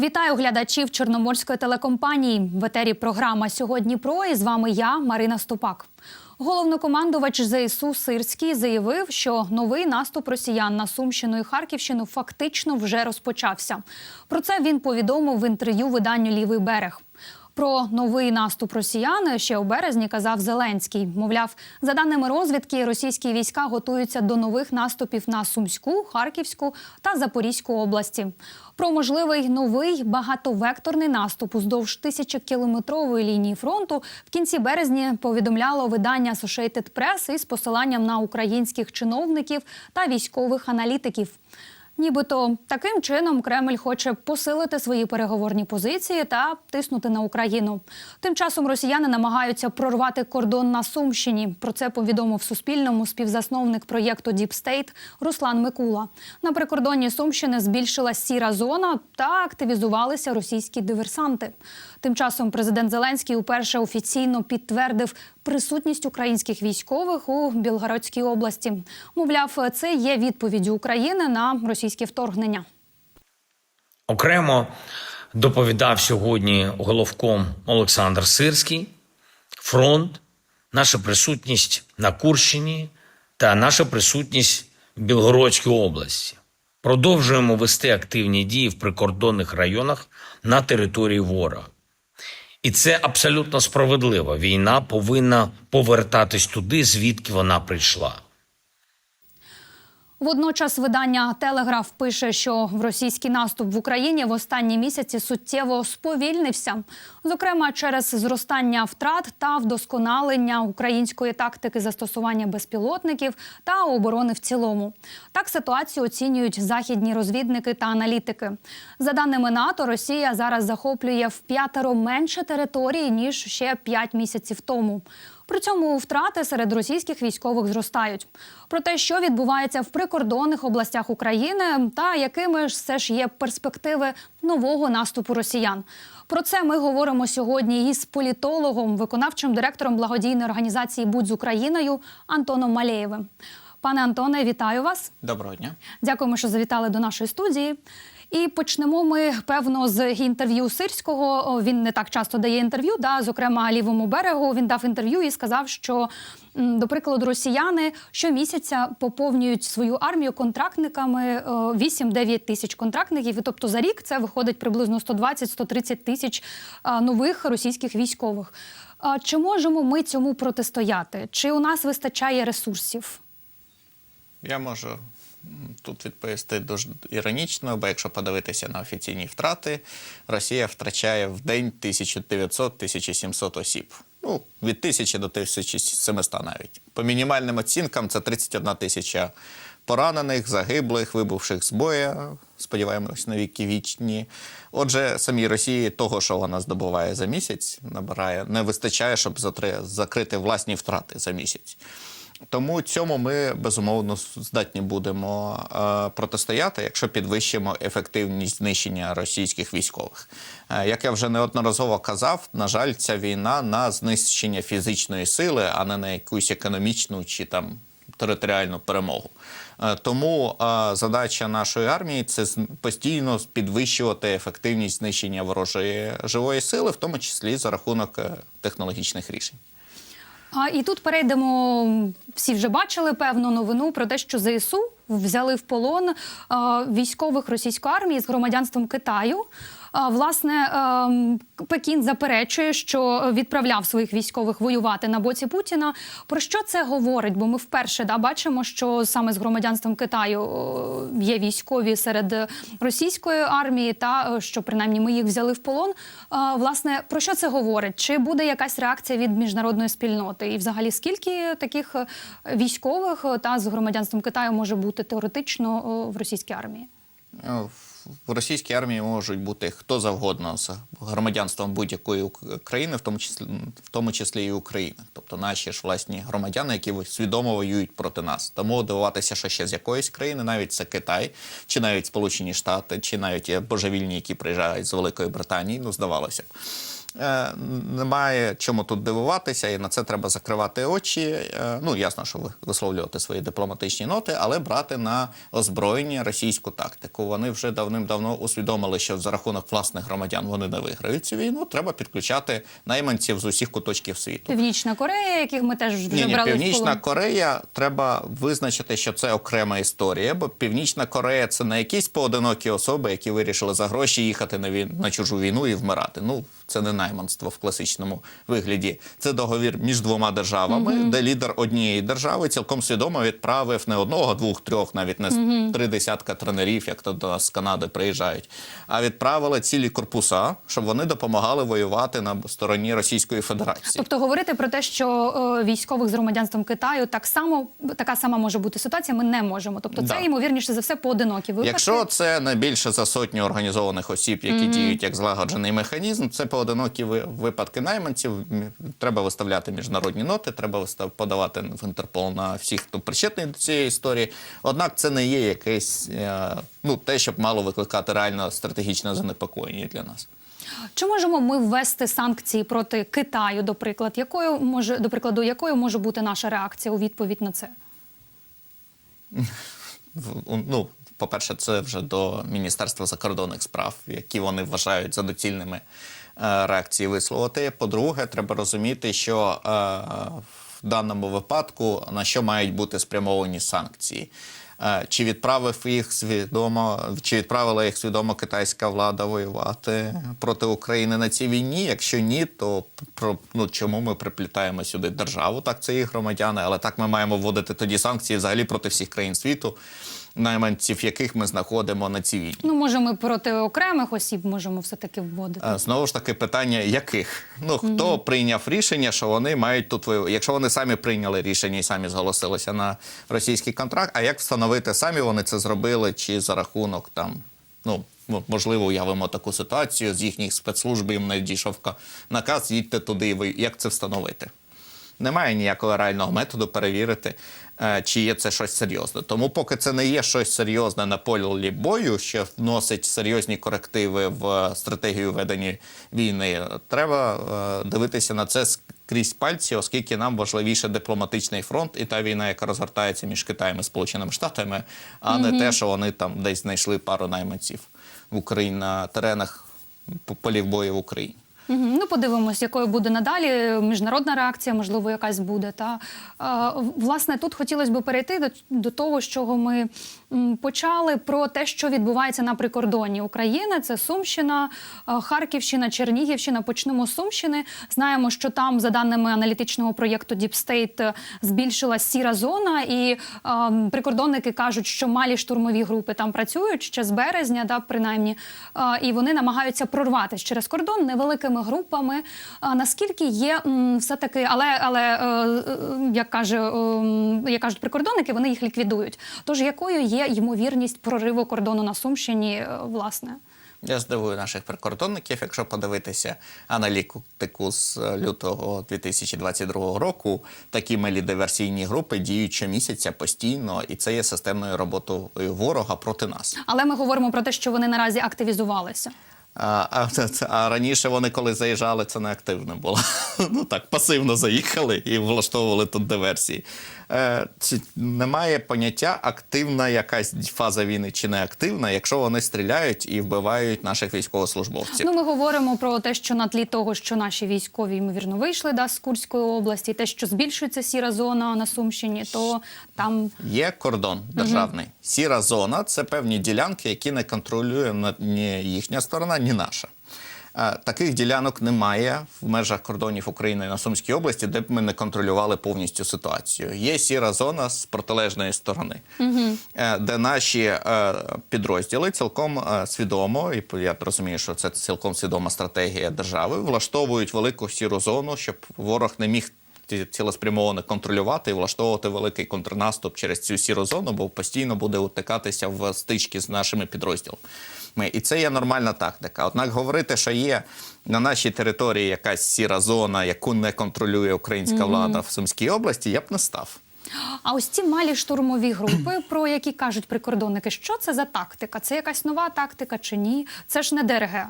Вітаю глядачів Чорноморської телекомпанії. В етері програма Сьогодні про і з вами я, Марина Ступак. Головнокомандувач ЗСУ Сирський заявив, що новий наступ росіян на Сумщину і Харківщину фактично вже розпочався. Про це він повідомив в інтерв'ю виданню Лівий берег. Про новий наступ росіян ще у березні казав Зеленський. Мовляв, за даними розвідки, російські війська готуються до нових наступів на Сумську, Харківську та Запорізьку області. Про можливий новий багатовекторний наступ уздовж тисячокілометрової лінії фронту в кінці березня повідомляло видання Associated Press із посиланням на українських чиновників та військових аналітиків. Нібито таким чином Кремль хоче посилити свої переговорні позиції та тиснути на Україну. Тим часом росіяни намагаються прорвати кордон на Сумщині. Про це повідомив Суспільному співзасновник проєкту State Руслан Микула. На прикордонні Сумщини збільшилась сіра зона та активізувалися російські диверсанти. Тим часом президент Зеленський уперше офіційно підтвердив присутність українських військових у Білгородській області. Мовляв, це є відповіддю України на російське вторгнення. Окремо доповідав сьогодні головком Олександр Сирський, фронт, наша присутність на Курщині та наша присутність в Білгородській області. Продовжуємо вести активні дії в прикордонних районах на території ворога. І це абсолютно справедливо. Війна повинна повертатись туди, звідки вона прийшла. Водночас видання Телеграф пише, що в російський наступ в Україні в останні місяці суттєво сповільнився, зокрема через зростання втрат та вдосконалення української тактики застосування безпілотників та оборони в цілому. Так ситуацію оцінюють західні розвідники та аналітики. За даними НАТО, Росія зараз захоплює в п'ятеро менше території ніж ще п'ять місяців тому. При цьому втрати серед російських військових зростають. Про те, що відбувається в прикордонних областях України, та якими ж все ж є перспективи нового наступу росіян. Про це ми говоримо сьогодні із політологом, виконавчим директором благодійної організації Будь з Україною Антоном Малеєвим. Пане Антоне, вітаю вас. Доброго дня. Дякуємо, що завітали до нашої студії. І почнемо ми певно з інтерв'ю Сирського. Він не так часто дає інтерв'ю. Да, зокрема, лівому берегу він дав інтерв'ю і сказав, що до прикладу росіяни щомісяця поповнюють свою армію контрактниками о, 8-9 тисяч контрактників. І тобто за рік це виходить приблизно 120-130 тисяч нових російських військових. Чи можемо ми цьому протистояти? Чи у нас вистачає ресурсів? Я можу тут відповісти дуже іронічно, бо якщо подивитися на офіційні втрати, Росія втрачає в день 1900-1700 осіб. Ну, від 1000 до 1700 навіть. По мінімальним оцінкам це 31 тисяча поранених, загиблих, вибувших з боя, сподіваємось, на віки вічні. Отже, самій Росії того, що вона здобуває за місяць, набирає, не вистачає, щоб закрити власні втрати за місяць. Тому цьому ми безумовно здатні будемо е, протистояти, якщо підвищимо ефективність знищення російських військових. Е, як я вже неодноразово казав, на жаль, ця війна на знищення фізичної сили, а не на якусь економічну чи там територіальну перемогу. Е, Тому е, задача нашої армії це постійно підвищувати ефективність знищення ворожої живої сили, в тому числі за рахунок е, технологічних рішень. А і тут перейдемо. Всі вже бачили певну новину про те, що ЗСУ взяли в полон військових російської армії з громадянством Китаю. Власне, ем, Пекін заперечує, що відправляв своїх військових воювати на боці Путіна. Про що це говорить? Бо ми вперше да, бачимо, що саме з громадянством Китаю є військові серед російської армії, та е, що принаймні ми їх взяли в полон. Власне, про що це говорить? Чи буде якась реакція від міжнародної спільноти? І взагалі скільки таких е, військових е, та з громадянством Китаю може бути теоретично в російській армії? В російській армії можуть бути хто завгодно з громадянством будь-якої країни, в тому числі в тому числі і України, тобто наші ж власні громадяни, які свідомо воюють проти нас. Тому дивуватися, що ще з якоїсь країни, навіть це Китай, чи навіть Сполучені Штати, чи навіть є божевільні, які приїжджають з Великої Британії, ну здавалося. б. Е, Немає чому тут дивуватися, і на це треба закривати очі. Е, Ну, ясно, що ви- висловлювати свої дипломатичні ноти, але брати на озброєння російську тактику. Вони вже давним-давно усвідомили, що за рахунок власних громадян вони не виграють цю війну. Треба підключати найманців з усіх куточків світу. Північна Корея, яких ми теж вже Ні, ні, брали в Північна полон. Корея треба визначити, що це окрема історія, бо Північна Корея це не якісь поодинокі особи, які вирішили за гроші їхати на війну на чужу війну і вмирати. Ну це не найманство в класичному вигляді. Це договір між двома державами, де лідер однієї держави цілком свідомо відправив не одного, двох, трьох, навіть не с- три десятка тренерів, як то до нас з Канади приїжджають, а відправили цілі корпуса, щоб вони допомагали воювати на стороні Російської Федерації. Тобто говорити про те, що е, військових з громадянством Китаю так само така сама може бути ситуація. Ми не можемо. Тобто, це Да. ймовірніше за все поодинокі випадки. Якщо це не більше за сотню організованих осіб, які діють як злагоджений механізм, це поодинокі ви- випадки найманців. Треба виставляти міжнародні ноти, треба подавати в Інтерпол на всіх, хто причетний до цієї історії. Однак це не є якесь е, ну те, щоб мало викликати реально стратегічне занепокоєння для нас. Чи можемо ми ввести санкції проти Китаю, до приклад, якою може до прикладу, якою може бути наша реакція у відповідь на це? Ну, по-перше, це вже до Міністерства закордонних справ, які вони вважають за доцільними е, реакції висловити. По-друге, треба розуміти, що е, в даному випадку на що мають бути спрямовані санкції. Е, Чи відправив їх свідомо, чи відправила їх свідомо китайська влада воювати проти України на цій війні? Якщо ні, то про ну чому ми приплітаємо сюди державу? Так це їх громадяни, але так ми маємо вводити тоді санкції взагалі проти всіх країн світу, найманців, яких ми знаходимо на цій війні. Ну може, ми проти окремих осіб можемо все таки вводити. Знову ж таки, питання яких? Ну хто прийняв рішення, що вони мають тут воювати? Якщо вони самі прийняли рішення і самі зголосилися на російський контракт, а як встановити самі вони це зробили, чи за рахунок там, ну можливо, уявимо таку ситуацію з їхніх спецслужб їм надійшов ка- наказ, їдьте туди, і ви як це встановити? Немає ніякого реального методу перевірити, е, чи є це щось серйозне. Тому, поки це не є щось серйозне на полі бою, що вносить серйозні корективи в стратегію ведення війни, треба е, дивитися на це крізь пальці, оскільки нам важливіше дипломатичний фронт і та війна, яка розгортається між Китаєм і Сполученими Штатами, а не те, що вони там десь знайшли пару найманців в Україні на теренах полів бою в Україні. Мгм. Ну, подивимось, якою буде надалі міжнародна реакція, можливо, якась буде. Та власне тут хотілося б перейти до, до того, з чого ми почали про те, що відбувається на прикордонні України. Це Сумщина, Харківщина, Чернігівщина. Почнемо з Сумщини. Знаємо, що там, за даними аналітичного проєкту е, збільшилась сіра зона, і е, прикордонники кажуть, що малі штурмові групи там працюють ще з березня, да, принаймні, е, і вони намагаються прорватися через кордон невеликими групами. А наскільки є все-таки, але, але е, е, як каже, е, як кажуть прикордонники, вони їх ліквідують. Тож якою є ймовірність прориву кордону на Сумщині, власне? Я здивую наших прикордонників, якщо подивитися аналітику з лютого 2022 року, такі малі диверсійні групи діють щомісяця постійно, і це є системною роботою ворога проти нас. Але ми говоримо про те, що вони наразі активізувалися. А, а, раніше вони, коли заїжджали, це не активно було. Ну так, пасивно заїхали і влаштовували тут диверсії. Е, немає поняття активна якась фаза війни чи не активна, якщо вони стріляють і вбивають наших військовослужбовців. Ну, ми говоримо про те, що на тлі того, що наші військові ймовірно вийшли да, з Курської області, те, що збільшується сіра зона на Сумщині, то там Є кордон державний. Сіра зона це певні ділянки, які не контролює ні їхня сторона, ні наша. Е, Таких ділянок немає в межах кордонів України на Сумській області, де б ми не контролювали повністю ситуацію. Є сіра зона з протилежної сторони, угу. де наші е, підрозділи цілком свідомо, і я розумію, що це цілком свідома стратегія держави, влаштовують велику сіру зону, щоб ворог не міг цілеспрямовано контролювати і влаштовувати великий контрнаступ через цю сіру зону, бо постійно буде утикатися в стички з нашими підрозділами. І це є нормальна тактика. Однак говорити, що є на нашій території якась сіра зона, яку не контролює українська влада в Сумській області, я б не став. А ось ці малі штурмові групи, про які кажуть прикордонники, що це за тактика? Це якась нова тактика чи ні? Це ж не ДРГ.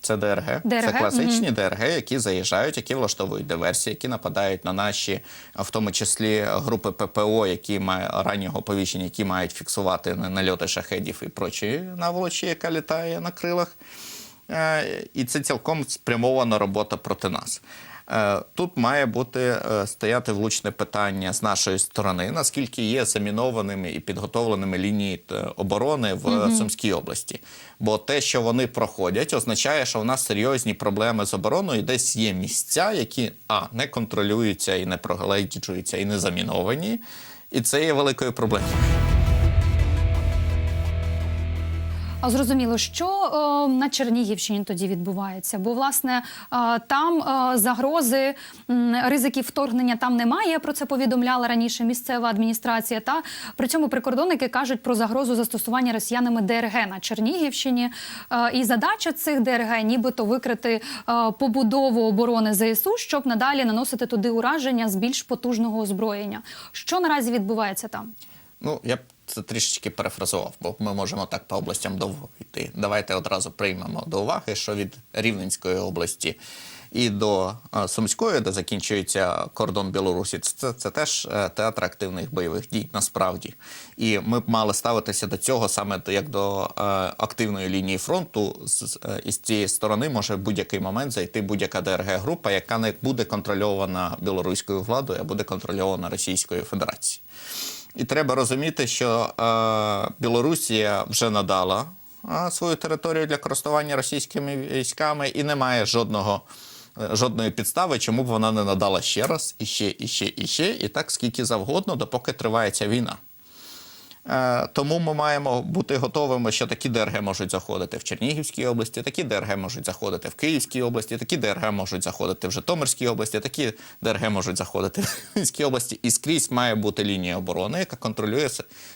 Це ДРГ. ДРГ, Це класичні ДРГ, які заїжджають, які влаштовують диверсії, які нападають на наші, в тому числі групи ППО, які мають раннього повіщення, які мають фіксувати нальоти шахедів і прочі наволочі, яка літає на крилах. Е, І це цілком спрямована робота проти нас. Е, Тут має бути е, стояти влучне питання з нашої сторони, наскільки є замінованими і підготовленими лінії е, оборони в е, Сумській області. Бо те, що вони проходять, означає, що в нас серйозні проблеми з обороною, і десь є місця, які а не контролюються і не прогледжуються, і не заміновані. І це є великою проблемою. А зрозуміло, що е, на Чернігівщині тоді відбувається, бо власне е, там е, загрози ризиків вторгнення там немає. Про це повідомляла раніше місцева адміністрація. Та при цьому прикордонники кажуть про загрозу застосування росіянами ДРГ на Чернігівщині. Е, і задача цих ДРГ, нібито викрити е, побудову оборони ЗСУ, щоб надалі наносити туди ураження з більш потужного озброєння. Що наразі відбувається там? Ну, я це трішечки перефразував, бо ми можемо так по областям довго йти. Давайте одразу приймемо до уваги, що від Рівненської області і до е, Сумської, де закінчується кордон Білорусі, це, це теж е, театр активних бойових дій, насправді. І ми б мали ставитися до цього саме як до е, активної лінії фронту. З, з- цієї сторони може в будь-який момент зайти будь-яка ДРГ-група, яка не буде контрольована білоруською владою, а буде контрольована Російською Федерацією. І треба розуміти, що е, Білорусія вже надала е, свою територію для користування російськими військами і немає жодного. е, Жодної підстави, чому б вона не надала ще раз, і ще, і ще, і ще, і так скільки завгодно, допоки триває ця війна. Е, Тому ми маємо бути готовими, що такі ДРГ можуть заходити в Чернігівській області, такі ДРГ можуть заходити в Київській області, такі ДРГ можуть заходити в Житомирській області, такі ДРГ можуть заходити в Львівській області. І скрізь має бути лінія оборони, яка контролює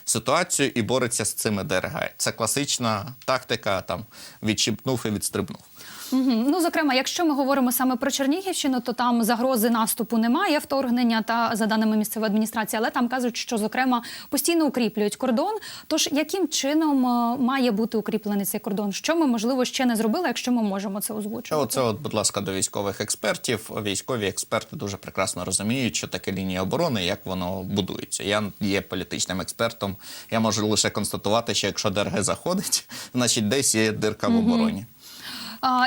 ситуацію і бореться з цими ДРГ. Це класична тактика там відчіпнув і відстрибнув. Мгм. Ну, зокрема, якщо ми говоримо саме про Чернігівщину, то там загрози наступу немає, вторгнення та за даними місцевої адміністрації, але там кажуть, що зокрема постійно укріплюють кордон. Тож яким чином е, має бути укріплений цей кордон? Що ми можливо ще не зробили, якщо ми можемо це озвучувати? Оце, от, будь ласка, до військових експертів. Військові експерти дуже прекрасно розуміють, що таке лінія оборони, як воно будується. Я є політичним експертом. Я можу лише констатувати, що якщо ДРГ заходить, значить десь є дирка в обороні.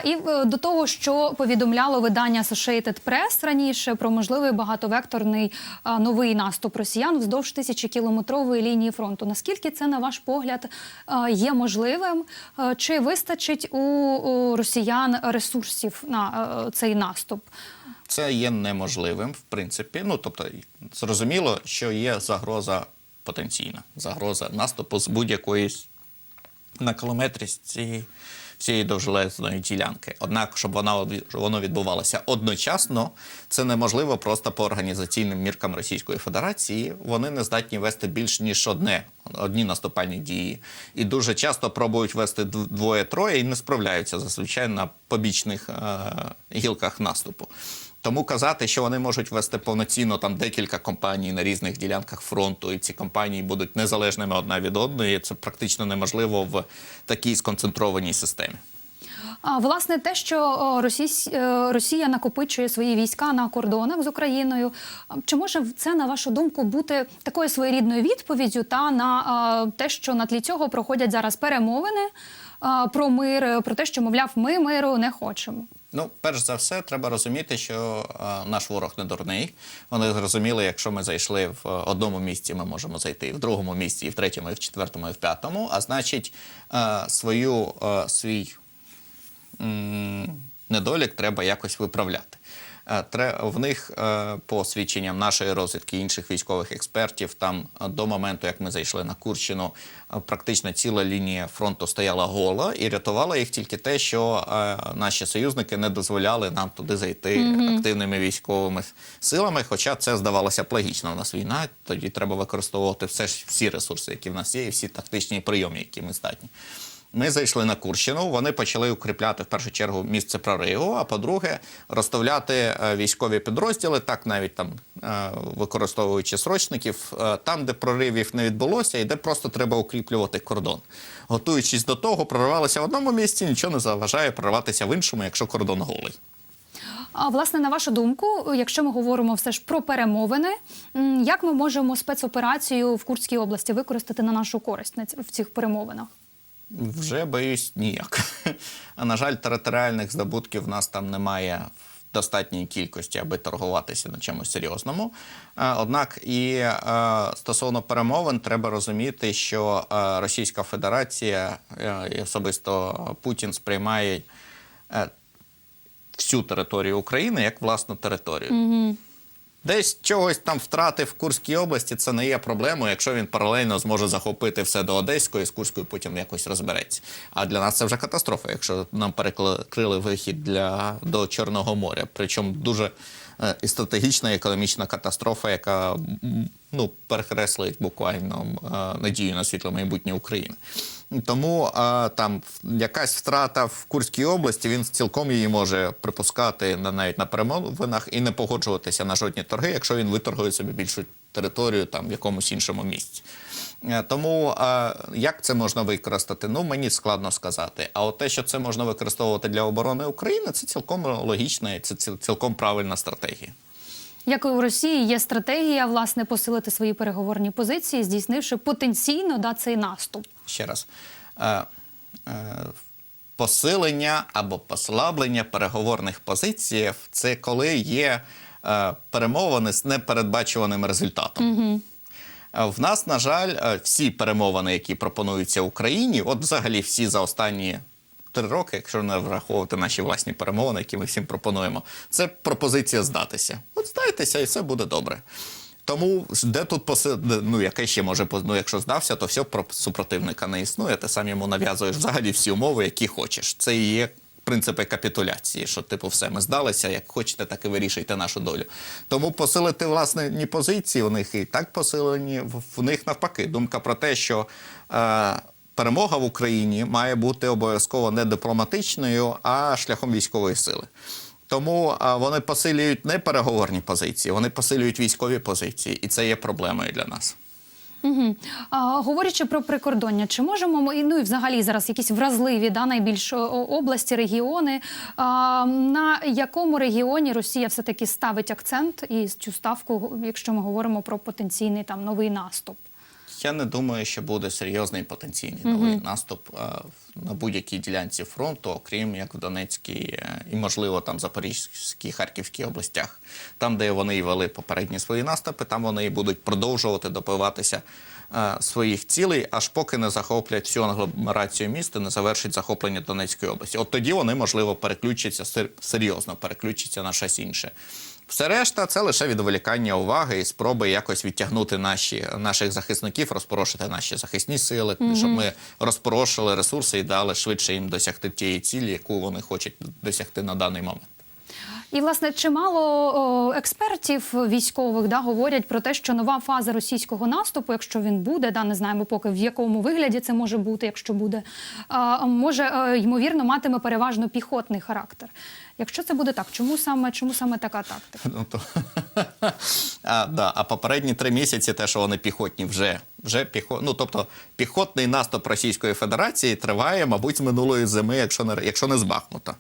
І е, до того, що повідомляло видання Associated Press раніше про можливий багатовекторний новий наступ росіян вздовж тисячокілометрової лінії фронту. Наскільки це, на ваш погляд, є можливим? Чи вистачить у, у росіян ресурсів на е, цей наступ? Це є неможливим, в принципі. Ну тобто, зрозуміло, що є загроза потенційна, загроза наступу з будь-якої на кілометрі з цієї всієї довжелезної ділянки. Однак, щоб вона воно відбувалося одночасно, це неможливо просто по організаційним міркам Російської Федерації. Вони не здатні вести більш ніж одне, одні наступальні дії. І дуже часто пробують вести двоє-троє і не справляються зазвичай на побічних е- гілках наступу. Тому казати, що вони можуть вести повноцінно там декілька компаній на різних ділянках фронту, і ці компанії будуть незалежними одна від одної, це практично неможливо в такій сконцентрованій системі. А власне, те, що о, Росісь- е, Росія накопичує свої війська на кордонах з Україною, чи може це на вашу думку бути такою своєрідною відповіддю та на те, що на тлі цього проходять зараз перемовини про мир, про те, що мовляв, ми миру не хочемо. Ну, перш за все, треба розуміти, що е, наш ворог не дурний. Вони зрозуміли, якщо ми зайшли в е, одному місці, ми можемо зайти і в другому місці, і в третьому, і в четвертому, і в п'ятому. А значить, е, свою е, свій м, недолік треба якось виправляти. Е, В них е, по свідченням нашої розвідки інших військових експертів, там е, до моменту, як ми зайшли на Курщину, практично ціла лінія фронту стояла гола, і рятувало їх тільки те, що наші союзники не дозволяли нам туди зайти активними військовими силами. Хоча це здавалося б логічно. У нас війна, тоді треба використовувати все ж всі ресурси, які в нас є, і всі тактичні прийоми, які ми здатні. Ми зайшли на Курщину. Вони почали укріпляти в першу чергу місце прориву. А по-друге, розставляти е, військові підрозділи, так навіть там е, використовуючи срочників, е, там, де проривів не відбулося, і де просто треба укріплювати кордон. Готуючись до того, проривалися в одному місці, нічого не заважає прориватися в іншому, якщо кордон голий. А власне, на вашу думку, якщо ми говоримо все ж про перемовини, як ми можемо спецоперацію в Курській області використати на нашу користь в цих перемовинах? Вже боюсь ніяк. А на жаль, територіальних здобутків в нас там немає в достатній кількості, аби торгуватися на чомусь серйозному. Однак і стосовно перемовин треба розуміти, що Російська Федерація і особисто Путін сприймає е, всю територію України як власну територію. Десь чогось там втрати в Курській області це не є проблемою, якщо він паралельно зможе захопити все до Одеської, з Курською потім якось розбереться. А для нас це вже катастрофа, якщо нам перекрили вихід для, до Чорного моря. Причому дуже е, стратегічна і економічна катастрофа, яка ну, перекреслить буквально е, надію на світле майбутнє України. Тому е, там якась втрата в Курській області, він цілком її може припускати на навіть на перемовинах і не погоджуватися на жодні торги, якщо він виторгує собі більшу територію там в якомусь іншому місці. Е, Тому е, як це можна використати? Ну мені складно сказати. А от те, що це можна використовувати для оборони України, це цілком логічна і це цілком правильна стратегія. Як і у Росії є стратегія власне посилити свої переговорні позиції, здійснивши потенційно да, цей наступ. ще раз. Е, е, посилення або послаблення переговорних позицій це коли є е, перемовини з непередбачуваним результатом. Е, В нас, на жаль, е, всі перемовини, які пропонуються Україні, от взагалі всі за останні три роки, якщо не враховувати наші власні перемовини, які ми всім пропонуємо, це пропозиція здатися. От і все буде добре. Тому де тут поси... ну, яке ще може ну, якщо здався, то все про супротивника не існує. Ти сам йому нав'язуєш взагалі всі умови, які хочеш. Це і є принципи капітуляції, що типу все, ми здалися, як хочете, так і вирішуйте нашу долю. Тому посилити власні позиції, у них і так посилені, в них навпаки. Думка про те, що е, перемога в Україні має бути обов'язково не дипломатичною, а шляхом військової сили. Тому вони посилюють не переговорні позиції, вони посилюють військові позиції, і це є проблемою для нас. Угу. А, говорячи про прикордоння, чи можемо ми, ну і взагалі зараз якісь вразливі да, найбільш області, регіони, а, на якому регіоні Росія все-таки ставить акцент і цю ставку, якщо ми говоримо про потенційний там новий наступ? Я не думаю, що буде серйозний потенційний новий наступ е, на будь-якій ділянці фронту, окрім як в Донецькій е, і, можливо, там Запорізькій, Харківській областях. Там, де вони і вели попередні свої наступи, там вони і будуть продовжувати добиватися е, своїх цілей, аж поки не захоплять всю агломерацію міста, не завершить захоплення Донецької області. От тоді вони, можливо, переключаться сер- серйозно, переключаться на щось інше. Все решта це лише відволікання уваги і спроби якось відтягнути наші, наших захисників, розпорошити наші захисні сили, щоб ми розпорошили ресурси і дали швидше їм досягти тієї цілі, яку вони хочуть досягти на даний момент. І власне чимало о, експертів військових да говорять про те, що нова фаза російського наступу, якщо він буде, да не знаємо поки в якому вигляді це може бути, якщо буде, а, може е, ймовірно матиме переважно піхотний характер. Якщо це буде так, чому саме чому саме така тактика? Ну, то... а, да, а попередні три місяці, те, що вони піхотні, вже, вже піхо... ну, тобто піхотний наступ Російської Федерації триває, мабуть, з минулої зими, якщо не, якщо не з Бахмута.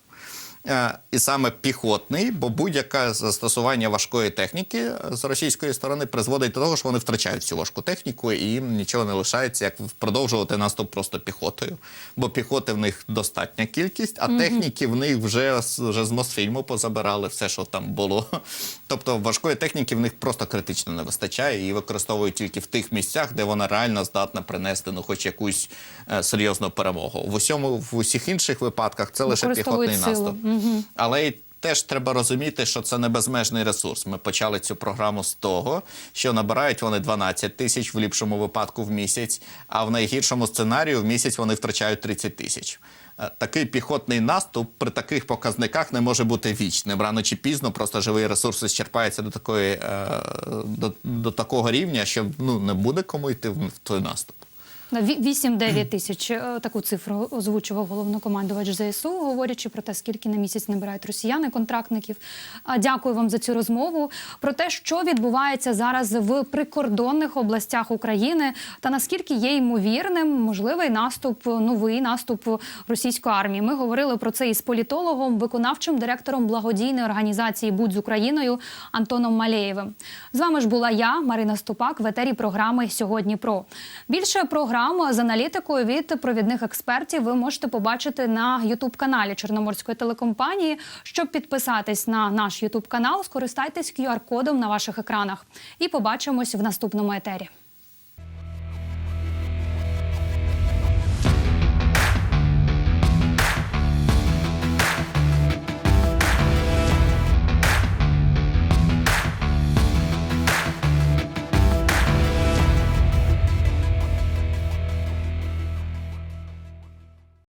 Е, І саме піхотний, бо будь-яке застосування важкої техніки з російської сторони призводить до того, що вони втрачають цю важку техніку, і їм нічого не лишається, як продовжувати наступ просто піхотою. Бо піхоти в них достатня кількість, а техніки в них вже, вже з Мосфільму позабирали все, що там було. Тобто важкої техніки в них просто критично не вистачає, її використовують тільки в тих місцях, де вона реально здатна принести ну, хоч якусь е, серйозну перемогу. В усьому в усіх інших випадках це лише піхотний силу. наступ. Але й теж треба розуміти, що це не безмежний ресурс. Ми почали цю програму з того, що набирають вони 12 тисяч в ліпшому випадку в місяць, а в найгіршому сценарію в місяць вони втрачають 30 тисяч. Е, Такий піхотний наступ при таких показниках не може бути вічним. Рано чи пізно просто живий ресурс зчерпається до такої е, до, до такого рівня, що ну не буде кому йти в той наступ. На ві- 8-9 тисяч е, таку цифру озвучував головнокомандувач ЗСУ, говорячи про те, скільки на місяць набирають росіяни контрактників. Дякую вам за цю розмову. Про те, що відбувається зараз в прикордонних областях України, та наскільки є ймовірним можливий наступ, новий наступ російської армії. Ми говорили про це із політологом, виконавчим директором благодійної організації Будь з Україною Антоном Малеєвим. З вами ж була я, Марина Ступак, в етері програми Сьогодні про більше програм з аналітикою від провідних експертів ви можете побачити на Ютуб каналі Чорноморської телекомпанії. Щоб підписатись на наш Ютуб канал, скористайтесь QR-кодом на ваших екранах. І побачимось в наступному етері.